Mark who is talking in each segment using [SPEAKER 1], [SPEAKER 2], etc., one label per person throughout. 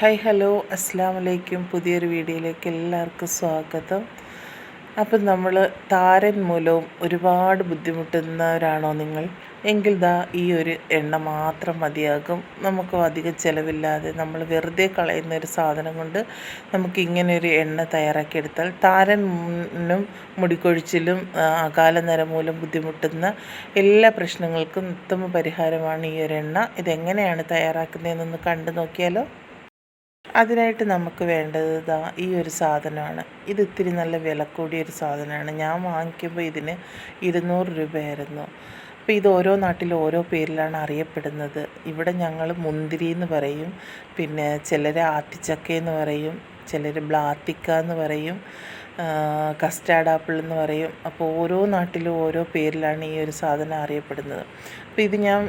[SPEAKER 1] Hi hello അസ്സാം വലൈക്കും പുതിയൊരു വീഡിയോയിലേക്ക് എല്ലാവർക്കും സ്വാഗതം. അപ്പം നമ്മൾ താരൻ മൂലവും ഒരുപാട് ബുദ്ധിമുട്ടുന്നവരാണോ നിങ്ങൾ? എങ്കിൽ ദാ ഈ ഒരു എണ്ണ മാത്രം മതിയാകും. നമുക്ക് അധികം ചിലവില്ലാതെ നമ്മൾ വെറുതെ കളയുന്ന ഒരു സാധനം കൊണ്ട് നമുക്ക് ഇങ്ങനെ ഒരു എണ്ണ തയ്യാറാക്കിയെടുത്താൽ താരനും മുടിക്കൊഴിച്ചിലും അകാല മൂലം ബുദ്ധിമുട്ടുന്ന എല്ലാ പ്രശ്നങ്ങൾക്കും ഉത്തമ പരിഹാരമാണ് ഈ ഒരു എണ്ണ. ഇതെങ്ങനെയാണ് തയ്യാറാക്കുന്നതെന്നൊന്ന് കണ്ടു നോക്കിയാലോ. അതിനായിട്ട് നമുക്ക് വേണ്ടത് ഇതാ ഈ ഒരു സാധനമാണ്. ഇത് ഇത്തിരി നല്ല വില കൂടിയ ഒരു സാധനമാണ്. ഞാൻ വാങ്ങിക്കുമ്പോൾ ഇതിന് ഇരുന്നൂറ് രൂപയായിരുന്നു. അപ്പോൾ ഇത് ഓരോ നാട്ടിലും ഓരോ പേരിലാണ് അറിയപ്പെടുന്നത്. ഇവിടെ ഞങ്ങൾ മുന്തിരി എന്ന് പറയും. പിന്നെ ചിലർ ആത്തിച്ചക്ക എന്ന് പറയും. ചിലർ ബ്ലാത്തിക്ക എന്ന് പറയും കസ്റ്റാർഡ് ആപ്പിൾ എന്ന് പറയും. അപ്പോൾ ഓരോ നാട്ടിലും ഓരോ പേരിലാണ് ഈ ഒരു സാധനം അറിയപ്പെടുന്നത്. അപ്പോൾ ഇത് ഞാൻ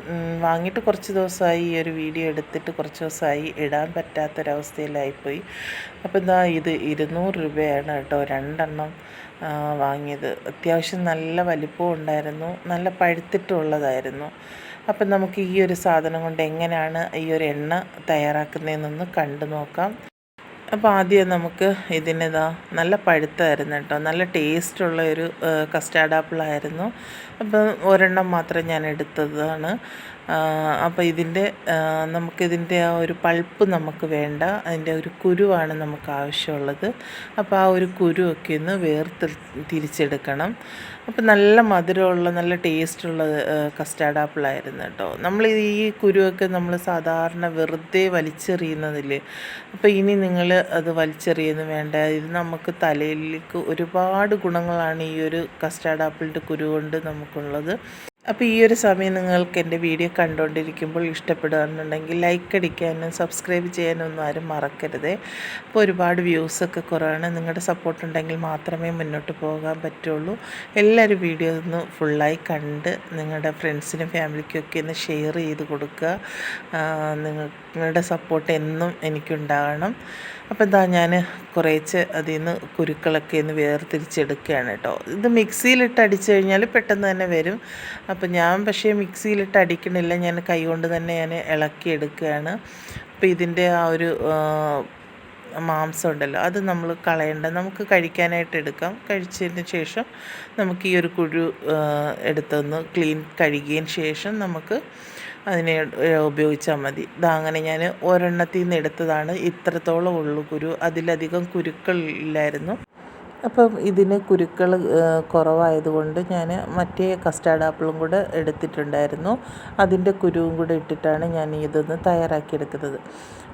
[SPEAKER 1] വാങ്ങിയിട്ട് കുറച്ച് ദിവസമായി ഈ ഒരു വീഡിയോ എടുത്തിട്ട് കുറച്ച് ദിവസമായി ഇടാൻ പറ്റാത്തൊരവസ്ഥയിലായിപ്പോയി. അപ്പോൾ എന്താ ഇത് ഇരുന്നൂറ് രൂപയാണ് കേട്ടോ രണ്ടെണ്ണം വാങ്ങിയത്. അത്യാവശ്യം നല്ല വലിപ്പവും ഉണ്ടായിരുന്നു നല്ല പഴുത്തിട്ടുള്ളതായിരുന്നു അപ്പം നമുക്ക് ഈ ഒരു സാധനം കൊണ്ട് എങ്ങനെയാണ് ഈ ഒരു എണ്ണ തയ്യാറാക്കുന്നതെന്നൊന്ന് കണ്ടു നോക്കാം. അപ്പോൾ ആദ്യം നമുക്ക് ഇതിനിതാ നല്ല പഴുത്തായിരുന്നു കേട്ടോ. നല്ല ടേസ്റ്റുള്ള ഒരു കസ്റ്റാർഡ് ആപ്പിളായിരുന്നു അപ്പം ഒരെണ്ണം മാത്രം ഞാൻ എടുത്തതാണ്. അപ്പോൾ ഇതിന്റെ നമുക്കിതിന്റെ ആ ഒരു പൾപ്പ് നമുക്ക് വേണ്ട. അതിന്റെ ഒരു കുരുവാണ് നമുക്ക് ആവശ്യമുള്ളത്. അപ്പോൾ ആ ഒരു കുരുവൊക്കെ ഒന്ന് വേർത്ത് തിരിച്ചെടുക്കണം. അപ്പോൾ നല്ല മധുരമുള്ള നല്ല ടേസ്റ്റുള്ള കസ്റ്റാർഡ് ആപ്പിളായിരുന്നു കേട്ടോ. നമ്മൾ ഈ കുരുവൊക്കെ നമ്മൾ സാധാരണ വെറുതെ വലിച്ചെറിയുന്നതിൽ അപ്പോൾ ഇനി നിങ്ങൾ അത് വലിച്ചെറിയുന്നു വേണ്ട. ഇത് നമുക്ക് തലയിലേക്ക് ഒരുപാട് ഗുണങ്ങളാണ് ഈ ഒരു കസ്റ്റാർഡ് ആപ്പിളിന്റെ കുരു കൊണ്ട് നമുക്കുള്ളത്. അപ്പോൾ ഈ ഒരു സമയം നിങ്ങൾക്ക് എന്റെ വീഡിയോ കണ്ടുകൊണ്ടിരിക്കുമ്പോൾ ഇഷ്ടപ്പെടുകയാണെന്നുണ്ടെങ്കിൽ ലൈക്ക് അടിക്കാനും സബ്സ്ക്രൈബ് ചെയ്യാനും ഒന്നും ആരും മറക്കരുത്. അപ്പോൾ ഒരുപാട് വ്യൂസൊക്കെ കുറവാണ്. നിങ്ങളുടെ സപ്പോർട്ട് ഉണ്ടെങ്കിൽ മാത്രമേ മുന്നോട്ട് പോകാൻ പറ്റുള്ളൂ. എല്ലാവരും വീഡിയോ ഒന്ന് ഫുള്ളായി കണ്ട് നിങ്ങളുടെ ഫ്രണ്ട്സിനും ഫാമിലിക്കും ഒക്കെ ഒന്ന് ഷെയർ ചെയ്ത് കൊടുക്കുക. നിങ്ങളുടെ സപ്പോർട്ട് എന്നും എനിക്കുണ്ടാകണം. അപ്പോൾ എന്താ ഞാൻ കുറേച്ച് അതിൽ നിന്ന് കുരുക്കളൊക്കെ ഒന്ന് വേർതിരിച്ചെടുക്കുകയാണ് കേട്ടോ. ഇത് മിക്സിയിലിട്ട് അടിച്ചു കഴിഞ്ഞാൽ പെട്ടെന്ന് തന്നെ വരും. അപ്പോൾ ഞാൻ പക്ഷേ മിക്സിയിലിട്ട് അടിക്കണില്ല. ഞാൻ കൈകൊണ്ട് തന്നെ ഞാൻ ഇളക്കി എടുക്കുകയാണ്. അപ്പോൾ ഇതിന്റെ ആ ഒരു മാംസം ഉണ്ടല്ലോ അത് നമ്മൾ കളയേണ്ട. നമുക്ക് കഴിക്കാനായിട്ട് എടുക്കാം. കഴിച്ചതിന് ശേഷം നമുക്ക് ഈ ഒരു കുഴു എടുത്തൊന്ന് ക്ലീൻ കഴുകിയതിന് ശേഷം നമുക്ക് അതിനെ ഉപയോഗിച്ചാൽ മതി. അങ്ങനെ ഞാൻ ഒരെണ്ണത്തിൽ നിന്ന് എടുത്തതാണ്. ഇത്രത്തോളം ഉള്ളു കുരു. അതിലധികം കുരുക്കൾ ഇല്ലായിരുന്നു. അപ്പം ഇതിന് കുരുക്കൾ കുറവായതുകൊണ്ട് ഞാൻ മറ്റേ കസ്റ്റാർഡ് ആപ്പിളും കൂടെ എടുത്തിട്ടുണ്ടായിരുന്നു. അതിന്റെ കുരുവും കൂടെ ഇട്ടിട്ടാണ് ഞാൻ ഇതൊന്ന് തയ്യാറാക്കിയെടുക്കുന്നത്.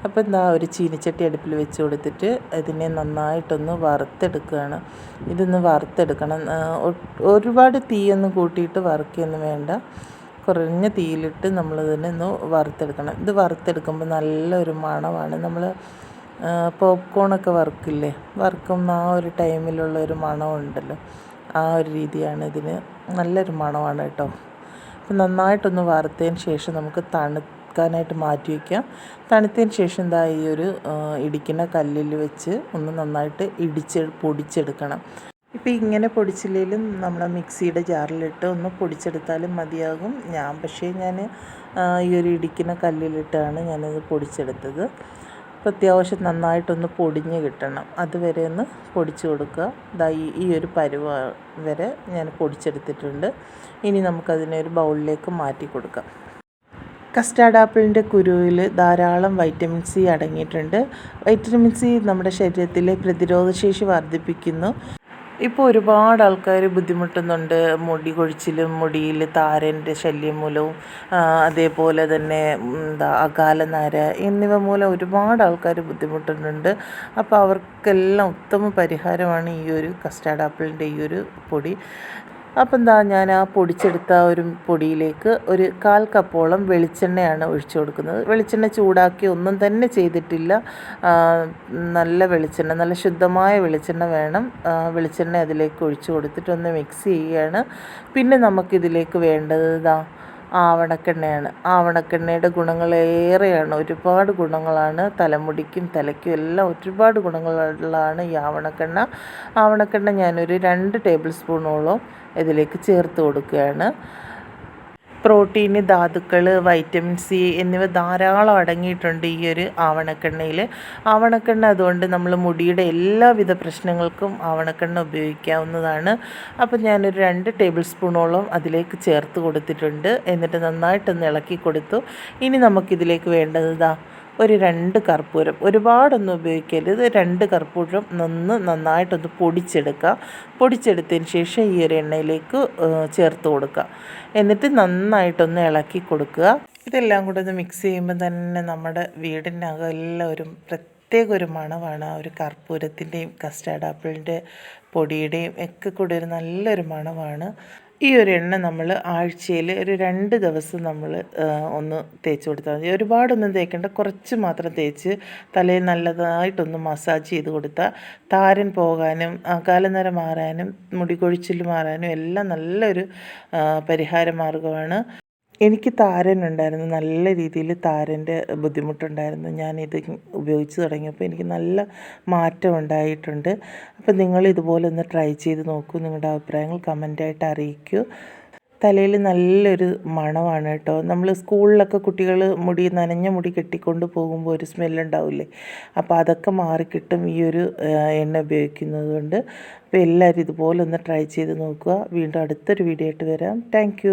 [SPEAKER 1] അപ്പോൾ എന്താ ഒരു ചീനിച്ചട്ടി അടുപ്പിൽ വെച്ച് കൊടുത്തിട്ട് ഇതിനെ നന്നായിട്ടൊന്ന് വറുത്തെടുക്കുകയാണ്. ഇതൊന്ന് വറുത്തെടുക്കണം. ഒരുപാട് തീയൊന്നും കൂട്ടിയിട്ട് വറുക്കുകയൊന്നും വേണ്ട. കുറഞ്ഞ തീയിലിട്ട് നമ്മളിതിനെ ഒന്ന് വറുത്തെടുക്കണം. ഇത് വറുത്തെടുക്കുമ്പോൾ നല്ലൊരു മണമാണ്. നമ്മൾ പോപ്കോണൊക്കെ വറുക്കില്ലേ? വറുക്കുന്ന ആ ഒരു ടൈമിലുള്ള ഒരു മണമുണ്ടല്ലോ. ആ ഒരു രീതിയാണ് ഇതിന് നല്ലൊരു മണമാണ് കേട്ടോ. അപ്പം നന്നായിട്ടൊന്ന് വറുത്തതിന് ശേഷം നമുക്ക് തണുക്കാനായിട്ട് മാറ്റി വയ്ക്കാം തണുത്തതിന് ശേഷം എന്താ ഈ ഒരു ഇടിക്കുന്ന കല്ലിൽ വെച്ച് ഒന്ന് നന്നായിട്ട് ഇടിച്ച് പൊടിച്ചെടുക്കണം. ഇപ്പോൾ ഇങ്ങനെ പൊടിച്ചില്ലെങ്കിലും നമ്മൾ മിക്സിയുടെ ജാറിലിട്ട് ഒന്ന് പൊടിച്ചെടുത്താലും മതിയാകും. ഞാൻ പക്ഷേ ഞാൻ ഈ ഒരു ഇടിക്കുന്ന കല്ലിലിട്ടാണ് ഞാനത് പൊടിച്ചെടുത്തത്. അപ്പോൾ അത്യാവശ്യം നന്നായിട്ടൊന്ന് പൊടിഞ്ഞ് കിട്ടണം. അതുവരെ ഒന്ന് പൊടിച്ച് കൊടുക്കുക. ഇതാ ഈ ഒരു പരുവ വരെ ഞാൻ പൊടിച്ചെടുത്തിട്ടുണ്ട്. ഇനി നമുക്കതിനെ ഒരു ബൗളിലേക്ക് മാറ്റി കൊടുക്കാം. കസ്റ്റാർഡ് ആപ്പിളിന്റെ കുരുവിൽ ധാരാളം വൈറ്റമിൻ സി അടങ്ങിയിട്ടുണ്ട്. വൈറ്റമിൻ സി നമ്മുടെ ശരീരത്തിലെ പ്രതിരോധശേഷി വർദ്ധിപ്പിക്കുന്നു. ഇപ്പോൾ ഒരുപാട് ആൾക്കാർ ബുദ്ധിമുട്ടുന്നുണ്ട്. മുടി കൊഴിച്ചിലും മുടിയിൽ താരന്റെ ശല്യം മൂലവും അതേപോലെ തന്നെ എന്താ അകാലനാര എന്നിവ മൂലം ഒരുപാട് ആൾക്കാർ ബുദ്ധിമുട്ടുന്നുണ്ട്. അപ്പോൾ അവർക്കെല്ലാം ഉത്തമ പരിഹാരമാണ് ഈ ഒരു കസ്റ്റാർഡ് ആപ്പിളിന്റെ ഈ ഒരു പൊടി. അപ്പം എന്താ ഞാൻ ആ പൊടിച്ചെടുത്ത ഒരു പൊടിയിലേക്ക് ഒരു കാൽ കപ്പോളം വെളിച്ചെണ്ണയാണ് ഒഴിച്ചു കൊടുക്കുന്നത്. വെളിച്ചെണ്ണ ചൂടാക്കി ഒന്നും തന്നെ ചെയ്തിട്ടില്ല. നല്ല വെളിച്ചെണ്ണ നല്ല ശുദ്ധമായ വെളിച്ചെണ്ണ വേണം. വെളിച്ചെണ്ണ അതിലേക്ക് ഒഴിച്ചു കൊടുത്തിട്ട് ഒന്ന് മിക്സ് ചെയ്യുകയാണ്. പിന്നെ നമുക്കിതിലേക്ക് വേണ്ടത് ഇതാ ആവണക്കെണ്ണയാണ്. ആവണക്കെണ്ണയുടെ ഗുണങ്ങളേറെയാണ്. ഒരുപാട് ഗുണങ്ങളാണ് തലമുടിക്കും തലയ്ക്കും എല്ലാം ഒരുപാട് ഗുണങ്ങളുള്ളതാണ് ഈ ആവണക്കെണ്ണ. ആവണക്കെണ്ണ ഞാനൊരു രണ്ട് ടേബിൾ സ്പൂണോളം ഇതിലേക്ക് ചേർത്ത് കൊടുക്കുകയാണ്. പ്രോട്ടീന് ധാതുക്കൾ വൈറ്റമിൻ സി എന്നിവ ധാരാളം അടങ്ങിയിട്ടുണ്ട് ഈ ഒരു ആവണക്കെണ്ണയിൽ ആവണക്കെണ്ണ അതുകൊണ്ട് നമ്മൾ മുടിയുടെ എല്ലാവിധ പ്രശ്നങ്ങൾക്കും ആവണക്കെണ്ണ ഉപയോഗിക്കാവുന്നതാണ്. അപ്പോൾ ഞാനൊരു രണ്ട് ടേബിൾ സ്പൂണോളം അതിലേക്ക് ചേർത്ത് കൊടുത്തിട്ടുണ്ട്. എന്നിട്ട് നന്നായിട്ടൊന്ന് ഇളക്കി കൊടുത്തു. ഇനി നമുക്കിതിലേക്ക് വേണ്ടത് ഒരു രണ്ട് കർപ്പൂരം. ഒരുപാടൊന്നും ഉപയോഗിക്കരുത്. രണ്ട് കർപ്പൂരം നന്ന് നന്നായിട്ടൊന്ന് പൊടിച്ചെടുക്കുക. പൊടിച്ചെടുത്തതിന് ശേഷം ഈ ഒരു എണ്ണയിലേക്ക് ചേർത്ത് കൊടുക്കുക. എന്നിട്ട് നന്നായിട്ടൊന്ന് ഇളക്കി കൊടുക്കുക. ഇതെല്ലാം കൂടെ ഒന്ന് മിക്സ് ചെയ്യുമ്പോൾ തന്നെ നമ്മുടെ വീടിനകം എല്ലാവരും പ്രത്യേക ഒരു മണമാണ്. ആ ഒരു കർപ്പൂരത്തിന്റെയും കസ്റ്റാർഡ് ആപ്പിളിന്റെ പൊടിയുടെയും ഒക്കെ കൂടെ ഒരു നല്ലൊരു മണമാണ്. ഈ ഒരു എണ്ണ നമ്മൾ ആഴ്ചയിൽ ഒരു രണ്ട് ദിവസം നമ്മൾ ഒന്ന് തേച്ച് കൊടുത്താൽ മതി. ഒരുപാടൊന്നും തേക്കേണ്ട കുറച്ച് മാത്രം തേച്ച് തലയിൽ നല്ലതായിട്ടൊന്ന് മസാജ് ചെയ്ത് കൊടുത്താൽ താരൻ പോകാനും കാലനര മാറാനും മുടി കൊഴിച്ചിൽ മാറാനും എല്ലാം നല്ലൊരു പരിഹാര മാർഗമാണ് എനിക്ക് താരൻ ഉണ്ടായിരുന്നു. നല്ല രീതിയിൽ താരന്റെ ബുദ്ധിമുട്ടുണ്ടായിരുന്നു. ഇത് ഉപയോഗിച്ച് തുടങ്ങിയപ്പോൾ എനിക്ക് നല്ല മാറ്റം ഉണ്ടായിട്ടുണ്ട്. അപ്പോൾ നിങ്ങൾ ഇതുപോലെ ഒന്ന് ട്രൈ ചെയ്ത് നോക്കൂ. നിങ്ങളുടെ അഭിപ്രായങ്ങൾ കമന്റായിട്ട് അറിയിക്കൂ. തലയിൽ നല്ലൊരു മണമാണ് കേട്ടോ. നമ്മൾ സ്കൂളിലൊക്കെ കുട്ടികൾ മുടി നനഞ്ഞ മുടി കെട്ടിക്കൊണ്ട് പോകുമ്പോൾ ഒരു സ്മെല്ലുണ്ടാവില്ലേ അപ്പോൾ അതൊക്കെ മാറിക്കിട്ടും ഈ ഒരു എണ്ണ ഉപയോഗിക്കുന്നത് കൊണ്ട് അപ്പോൾ എല്ലാവരും ഇതുപോലെ ഒന്ന് ട്രൈ ചെയ്ത് നോക്കുക. വീണ്ടും അടുത്തൊരു വീഡിയോ ആയിട്ട് വരാം. താങ്ക്